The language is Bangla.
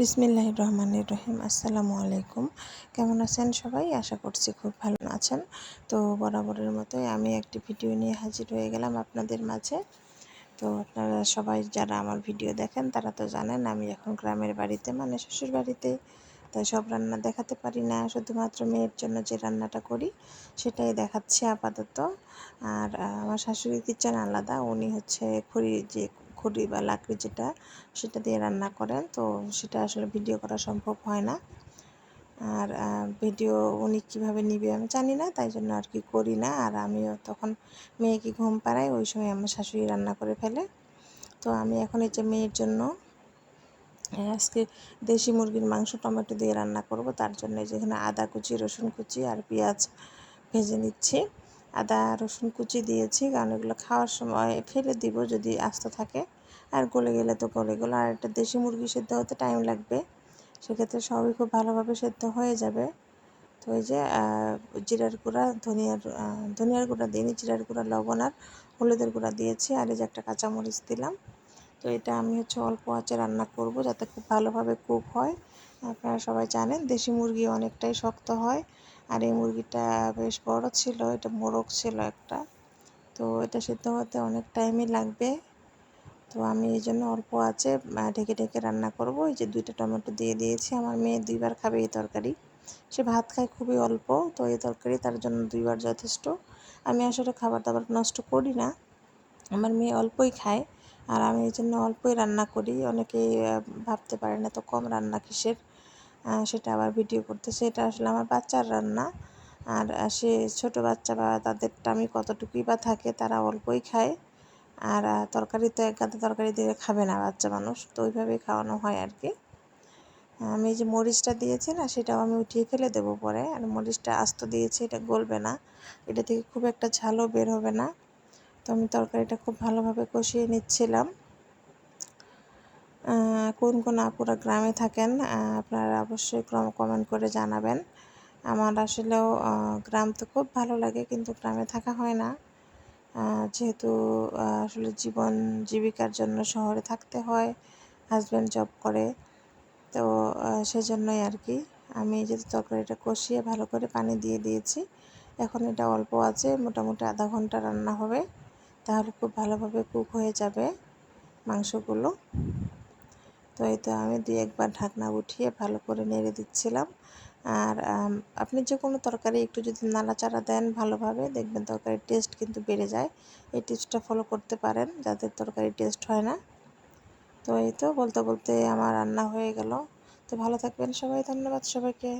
বিসমিল্লাহ রহমানির রহিম। আসসালামু আলাইকুম কেমন আছেন সবাই? আশা করছি খুব ভালো আছেন। তো বরাবরের মতোই আমি একটি ভিডিও নিয়ে হাজির হয়ে গেলাম আপনাদের মাঝে। তো আপনারা সবাই যারা আমার ভিডিও দেখেন, তারা তো জানেন আমি এখন গ্রামের বাড়িতে মানে শ্বশুর বাড়িতে। তাই সব রান্না দেখাতে পারি না, শুধুমাত্র মেয়ের জন্য যে রান্নাটা করি, সেটাই দেখাচ্ছি আপাতত। আর আমার শাশুড়ির কিচেন আলাদা, উনি হচ্ছে খড়ি যে খড়ি বা লাকড়ি যেটা সেটা দিয়ে রান্না করেন। তো সেটা আসলে ভিডিও করা সম্ভব হয় না। আর ভিডিও উনি কীভাবে নিবে আমি জানি না, তাই জন্য আর কি করি না। আর আমিও তখন মেয়েকে ঘুম পাড়াই ওই সময় আমার শাশুড়ি রান্না করে ফেলে। তো আমি এখন এই যে মেয়ের জন্য আজকে দেশি মুরগির মাংস, টমেটো দিয়ে রান্না করব। তার জন্য যেখানে আদা কুচি, রসুন কুচি আর পেঁয়াজ ভেজে নিচ্ছি। আদা, রসুন কুচি দিয়েছি, কারণ এগুলো খাওয়ার সময় ফেলে দিব যদি আস্ত থাকে। আর গলে গেলে তো গলে গেলো। আর একটা দেশি মুরগি সেদ্ধ হতে টাইম লাগবে, সেক্ষেত্রে সবই খুব ভালোভাবে সেদ্ধ হয়ে যাবে। তো ওই যে জিরার গুঁড়া, ধনিয়ার ধনিয়ার গুঁড়া দিইনি জিরার গুঁড়া, লবণ আর হলুদের গুঁড়া দিয়েছি। আর এই যে একটা কাঁচামরিচ দিলাম। তো এটা আমি হচ্ছে অল্প আঁচে রান্না করব যাতে খুব ভালোভাবে কুক হয়। আপনারা সবাই জানেন, দেশি মুরগি অনেকটাই শক্ত হয়। আর এই মুরগিটা বেশ বড় ছিল, এটা মোরগ ছিল একটা। তো এটা সিদ্ধ হতে অনেক টাইমই লাগবে। তো আমি এই জন্য অল্প আছে ঢেকে ঢেকে রান্না করব। এই যে দুইটা টমেটো দিয়ে দিয়েছি, আমার মেয়ে দুইবার খাবে এই তরকারি। সে ভাত খায় খুবই অল্প, তো এই তরকারি তার জন্য দুইবার যথেষ্ট। আমি আসলে খাবার দাবার নষ্ট করি না, আমার মেয়ে অল্পই খায়, আর আমি এই জন্য অল্পই রান্না করি। অনেকেই ভাবতে পারে না তো কম রান্না কিসের সেটা আবার ভিডিও করতেছে। এটা আসলে আমার বাচ্চার রান্না, আর সে ছোট বাচ্চা বা তাদেরটা আমি কতটুকুই বা থাকে তারা অল্পই খায়। আর তরকারি তো এক গাদা তরকারি দিয়ে খাবে না বাচ্চা মানুষ, তো ওইভাবেই খাওয়ানো হয় আর কি আমি যে মরিচটা দিয়েছি না, সেটাও আমি উঠিয়ে ফেলে দেবো পরে। আর মরিচটা আস্ত দিয়েছি, এটা গলবে না। এটা থেকে খুব একটা ঝালও বের হবে না। তো আমি তরকারিটা খুব ভালোভাবে কষিয়ে নিচ্ছিলাম। কোন কোন আপুরা গ্রামে থাকেন আপনারা অবশ্যই কমেন্ট করে জানাবেন। আমার আসলেও গ্রাম তো খুব ভালো লাগে, কিন্তু গ্রামে থাকা হয় না। যেহেতু আসলে জীবন জীবিকার জন্য শহরে থাকতে হয় হাজব্যান্ড জব করে, তো সেজন্যই আর কি। আমি যদি তরকারিটা কষিয়ে ভালো করে পানি দিয়ে দিয়েছি। এখন এটা অল্প আছে, মোটামুটি আধা ঘণ্টা রান্না হবে। তাহলে খুব ভালোভাবে কুক হয়ে যাবে মাংসগুলো। তো এই তো আমি দুই একবার ঢাকনা উঠিয়ে ভালো করে নেড়ে দিচ্ছিলাম। আর আপনি যে কোনো তরকারি একটু যদি নাড়াচাড়া দেন ভালোভাবে, দেখবেন তরকারির টেস্ট কিন্তু বেড়ে যায়। এই টিপসটা ফলো করতে পারেন যাদের তরকারি টেস্ট হয় না। তো এই তো, বলতে বলতে আমার রান্না হয়ে গেল। তো ভালো থাকবেন সবাই, ধন্যবাদ সবাইকে।